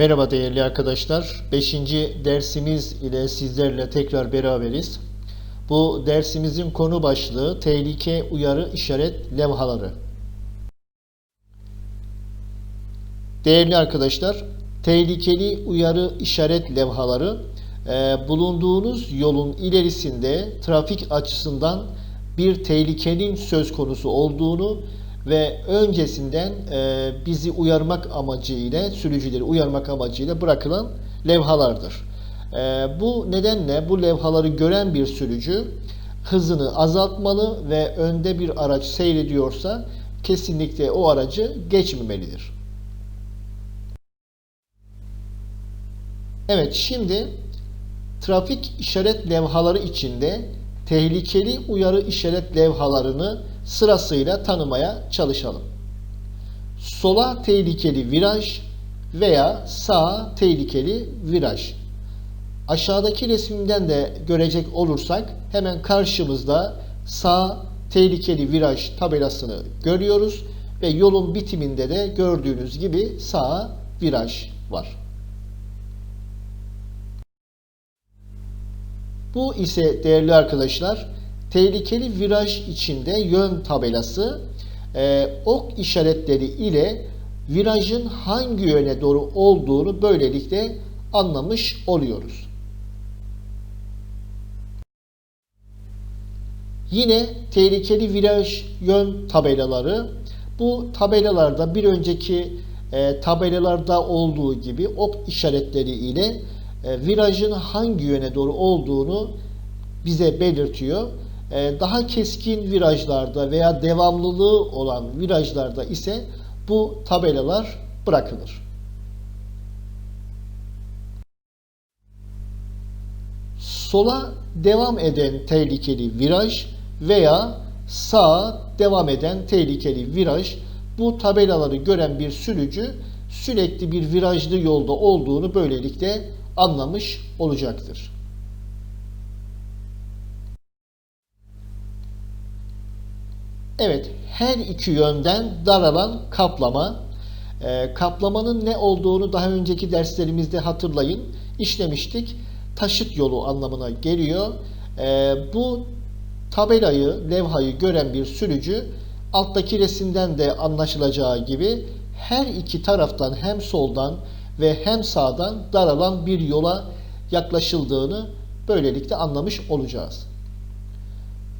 Merhaba değerli arkadaşlar. 5. dersimiz ile sizlerle tekrar beraberiz. Bu dersimizin konu başlığı tehlike uyarı işaret levhaları. Değerli arkadaşlar, tehlikeli uyarı işaret levhaları e, bulunduğunuz yolun ilerisinde trafik açısından bir tehlikenin söz konusu olduğunu ve öncesinden e, bizi uyarmak amacıyla, sürücüleri uyarmak amacıyla bırakılan levhalardır. E, bu nedenle bu levhaları gören bir sürücü hızını azaltmalı ve önde bir araç seyrediyorsa kesinlikle o aracı geçmemelidir. Evet şimdi trafik işaret levhaları içinde tehlikeli uyarı işaret levhalarını sırasıyla tanımaya çalışalım. Sola tehlikeli viraj veya sağa tehlikeli viraj. Aşağıdaki resimden de görecek olursak hemen karşımızda sağ tehlikeli viraj tabelasını görüyoruz ve yolun bitiminde de gördüğünüz gibi sağ viraj var. Bu ise değerli arkadaşlar tehlikeli viraj içinde yön tabelası e, ok işaretleri ile virajın hangi yöne doğru olduğunu böylelikle anlamış oluyoruz. Yine tehlikeli viraj yön tabelaları bu tabelalarda bir önceki e, tabelalarda olduğu gibi ok işaretleri ile e, virajın hangi yöne doğru olduğunu bize belirtiyor. E, daha keskin virajlarda veya devamlılığı olan virajlarda ise bu tabelalar bırakılır. Sola devam eden tehlikeli viraj veya sağa devam eden tehlikeli viraj bu tabelaları gören bir sürücü sürekli bir virajlı yolda olduğunu böylelikle anlamış olacaktır. Evet, her iki yönden daralan kaplama. E, kaplamanın ne olduğunu daha önceki derslerimizde hatırlayın, işlemiştik. Taşıt yolu anlamına geliyor. E, bu tabelayı, levhayı gören bir sürücü alttaki resimden de anlaşılacağı gibi her iki taraftan hem soldan ve hem sağdan daralan bir yola yaklaşıldığını böylelikle anlamış olacağız.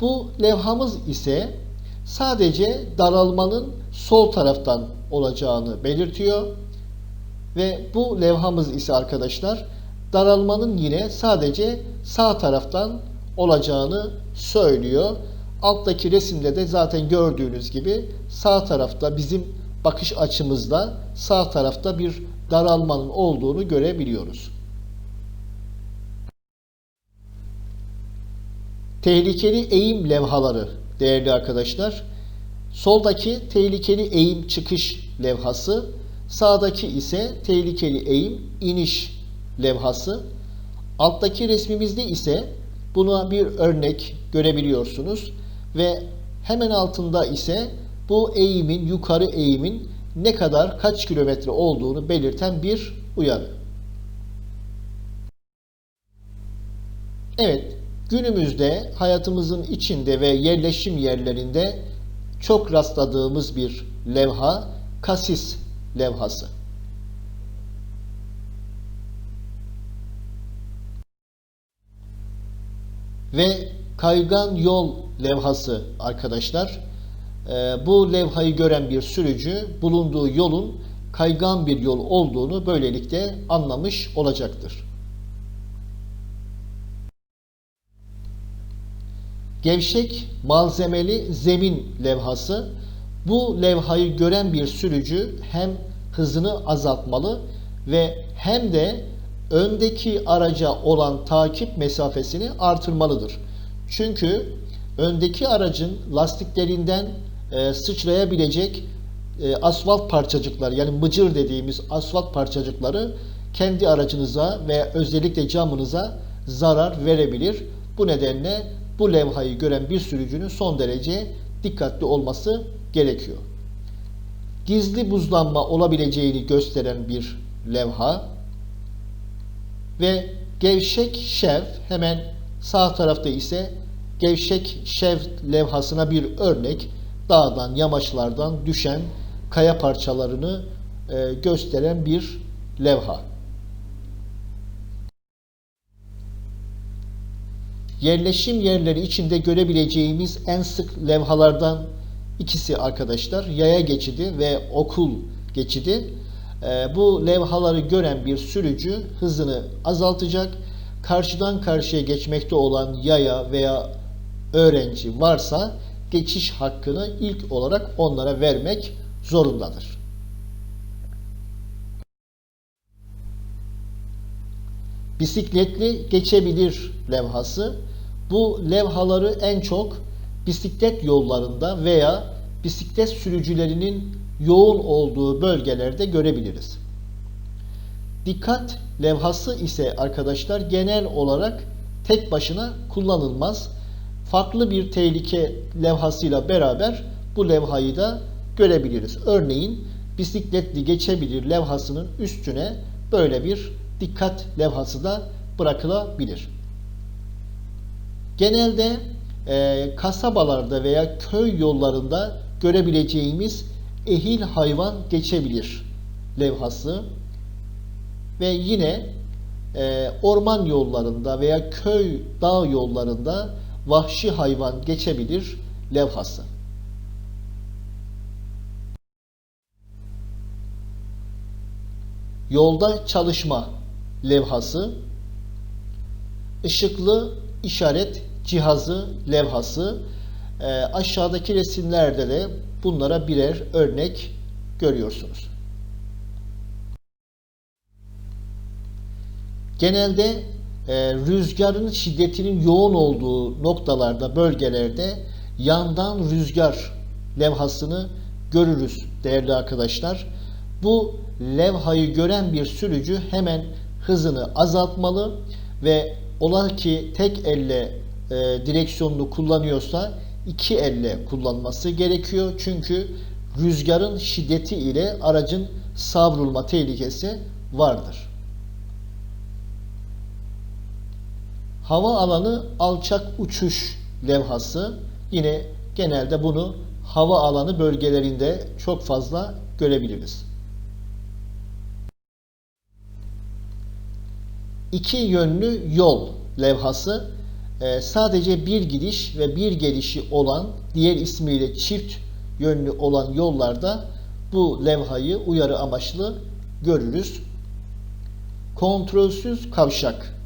Bu levhamız ise sadece daralmanın sol taraftan olacağını belirtiyor ve bu levhamız ise arkadaşlar daralmanın yine sadece sağ taraftan olacağını söylüyor. Alttaki resimde de zaten gördüğünüz gibi sağ tarafta bizim bakış açımızda sağ tarafta bir daralmanın olduğunu görebiliyoruz. Tehlikeli eğim levhaları değerli arkadaşlar. Soldaki tehlikeli eğim çıkış levhası, sağdaki ise tehlikeli eğim iniş levhası. Alttaki resmimizde ise buna bir örnek görebiliyorsunuz ve hemen altında ise bu eğimin, yukarı eğimin ne kadar kaç kilometre olduğunu belirten bir uyarı. Evet, günümüzde hayatımızın içinde ve yerleşim yerlerinde çok rastladığımız bir levha kasis levhası. Ve kaygan yol levhası arkadaşlar. Ee, bu levhayı gören bir sürücü bulunduğu yolun kaygan bir yol olduğunu böylelikle anlamış olacaktır. Gevşek malzemeli zemin levhası bu levhayı gören bir sürücü hem hızını azaltmalı ve hem de öndeki araca olan takip mesafesini artırmalıdır. Çünkü öndeki aracın lastiklerinden e, sıçrayabilecek e, asfalt parçacıkları yani mıcır dediğimiz asfalt parçacıkları kendi aracınıza ve özellikle camınıza zarar verebilir. Bu nedenle bu levhayı gören bir sürücünün son derece dikkatli olması gerekiyor. Gizli buzlanma olabileceğini gösteren bir levha ve gevşek şev hemen sağ tarafta ise gevşek şev levhasına bir örnek dağdan yamaçlardan düşen kaya parçalarını e, gösteren bir levha. Yerleşim yerleri içinde görebileceğimiz en sık levhalardan ikisi arkadaşlar yaya geçidi ve okul geçidi. E, bu levhaları gören bir sürücü hızını azaltacak. Karşıdan karşıya geçmekte olan yaya veya öğrenci varsa geçiş hakkını ilk olarak onlara vermek zorundadır. Bisikletli geçebilir levhası. Bu levhaları en çok bisiklet yollarında veya bisiklet sürücülerinin yoğun olduğu bölgelerde görebiliriz. Dikkat levhası ise arkadaşlar genel olarak tek başına kullanılmaz. Farklı bir tehlike levhasıyla beraber bu levhayı da görebiliriz. Örneğin bisikletli geçebilir levhasının üstüne böyle bir dikkat levhası da bırakılabilir. Genelde e, kasabalarda veya köy yollarında görebileceğimiz ehil hayvan geçebilir levhası ve yine e, orman yollarında veya köy dağ yollarında vahşi hayvan geçebilir levhası. Yolda çalışma levhası, ışıklı işaret cihazı levhası, e, aşağıdaki resimlerde de bunlara birer örnek görüyorsunuz. Genelde e, rüzgarın şiddetinin yoğun olduğu noktalarda, bölgelerde yandan rüzgar levhasını görürüz değerli arkadaşlar. Bu levhayı gören bir sürücü hemen hızını azaltmalı ve ola ki tek elle e, direksiyonunu kullanıyorsa iki elle kullanması gerekiyor. Çünkü rüzgarın şiddeti ile aracın savrulma tehlikesi vardır. Hava alanı alçak uçuş levhası yine genelde bunu hava alanı bölgelerinde çok fazla görebiliriz. İki yönlü yol levhası e, sadece bir gidiş ve bir gelişi olan diğer ismiyle çift yönlü olan yollarda bu levhayı uyarı amaçlı görürüz. Kontrolsüz kavşak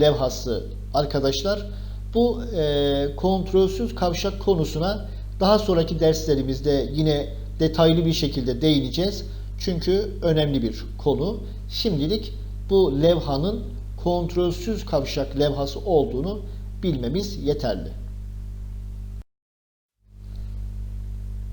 levhası arkadaşlar. Bu e, kontrolsüz kavşak konusuna daha sonraki derslerimizde yine detaylı bir şekilde değineceğiz. Çünkü önemli bir konu. Şimdilik bu levhanın kontrolsüz kavşak levhası olduğunu bilmemiz yeterli.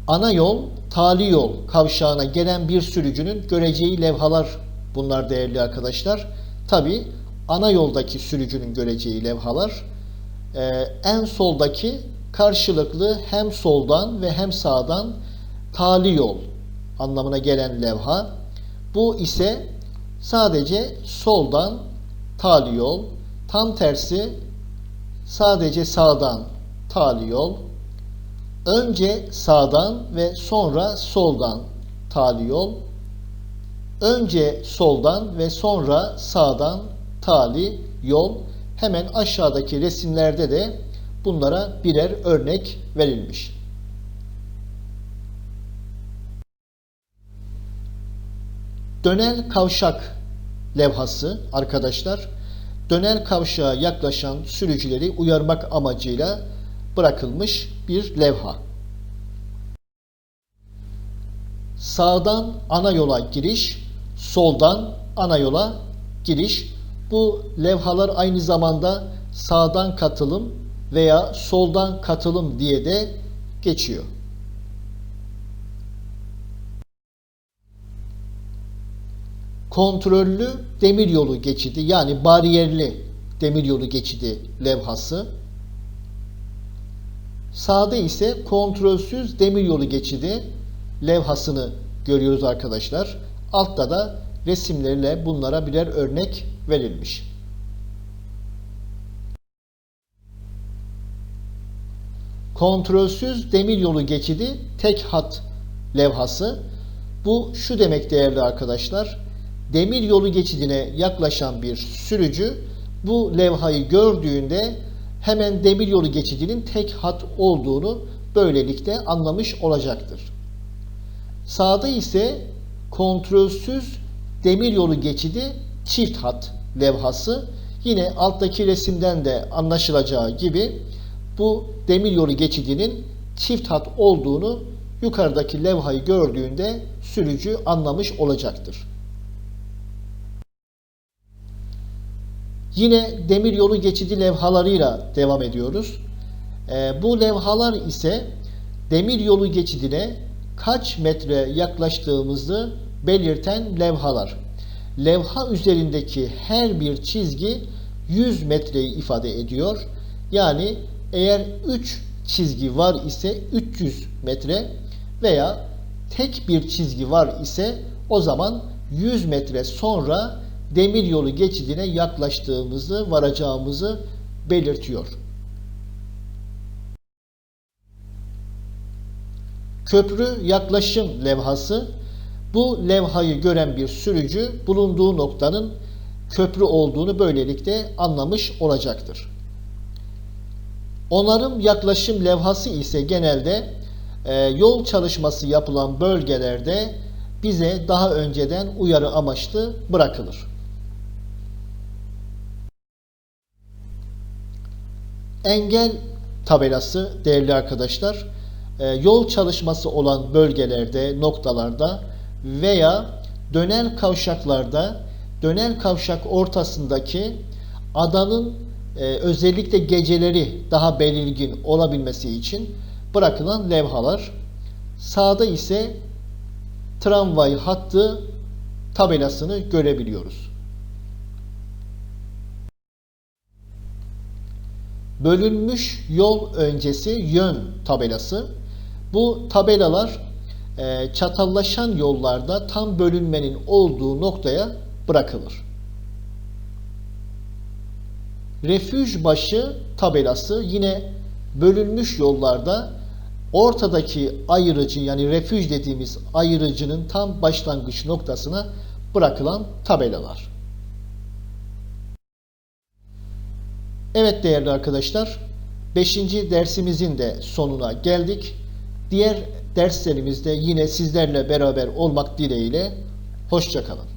Ana yol, tali yol kavşağına gelen bir sürücünün göreceği levhalar bunlar değerli arkadaşlar. Tabi ana yoldaki sürücünün göreceği levhalar e, en soldaki karşılıklı hem soldan ve hem sağdan tali yol anlamına gelen levha. Bu ise sadece soldan tali yol, tam tersi sadece sağdan tali yol, önce sağdan ve sonra soldan tali yol, önce soldan ve sonra sağdan tali yol. Hemen aşağıdaki resimlerde de bunlara birer örnek verilmiş. Dönel kavşak levhası arkadaşlar dönel kavşağa yaklaşan sürücüleri uyarmak amacıyla bırakılmış bir levha. Sağdan ana yola giriş, soldan ana yola giriş. Bu levhalar aynı zamanda sağdan katılım veya soldan katılım diye de geçiyor. kontrollü demiryolu geçidi yani bariyerli demiryolu geçidi levhası. Sağda ise kontrolsüz demiryolu geçidi levhasını görüyoruz arkadaşlar. Altta da resimlerle bunlara birer örnek verilmiş. Kontrolsüz demiryolu geçidi tek hat levhası. Bu şu demek değerli arkadaşlar. Demiryolu geçidine yaklaşan bir sürücü bu levhayı gördüğünde hemen demiryolu geçidinin tek hat olduğunu böylelikle anlamış olacaktır. Sağda ise kontrolsüz demiryolu geçidi çift hat levhası. Yine alttaki resimden de anlaşılacağı gibi bu demiryolu geçidinin çift hat olduğunu yukarıdaki levhayı gördüğünde sürücü anlamış olacaktır. Yine demiryolu geçidi levhalarıyla devam ediyoruz. E, bu levhalar ise demiryolu geçidine kaç metre yaklaştığımızı belirten levhalar. Levha üzerindeki her bir çizgi 100 metreyi ifade ediyor. Yani eğer 3 çizgi var ise 300 metre veya tek bir çizgi var ise o zaman 100 metre sonra demiryolu geçidine yaklaştığımızı, varacağımızı belirtiyor. Köprü yaklaşım levhası bu levhayı gören bir sürücü bulunduğu noktanın köprü olduğunu böylelikle anlamış olacaktır. Onarım yaklaşım levhası ise genelde e, yol çalışması yapılan bölgelerde bize daha önceden uyarı amaçlı bırakılır. Engel tabelası değerli arkadaşlar e, yol çalışması olan bölgelerde, noktalarda veya dönel kavşaklarda dönel kavşak ortasındaki adanın e, özellikle geceleri daha belirgin olabilmesi için bırakılan levhalar. Sağda ise tramvay hattı tabelasını görebiliyoruz. Bölünmüş yol öncesi yön tabelası. Bu tabelalar e, çatallaşan yollarda tam bölünmenin olduğu noktaya bırakılır. Refüj başı tabelası yine bölünmüş yollarda ortadaki ayırıcı yani refüj dediğimiz ayırıcının tam başlangıç noktasına bırakılan tabelalar. Evet değerli arkadaşlar, 5. dersimizin de sonuna geldik. Diğer derslerimizde yine sizlerle beraber olmak dileğiyle hoşçakalın.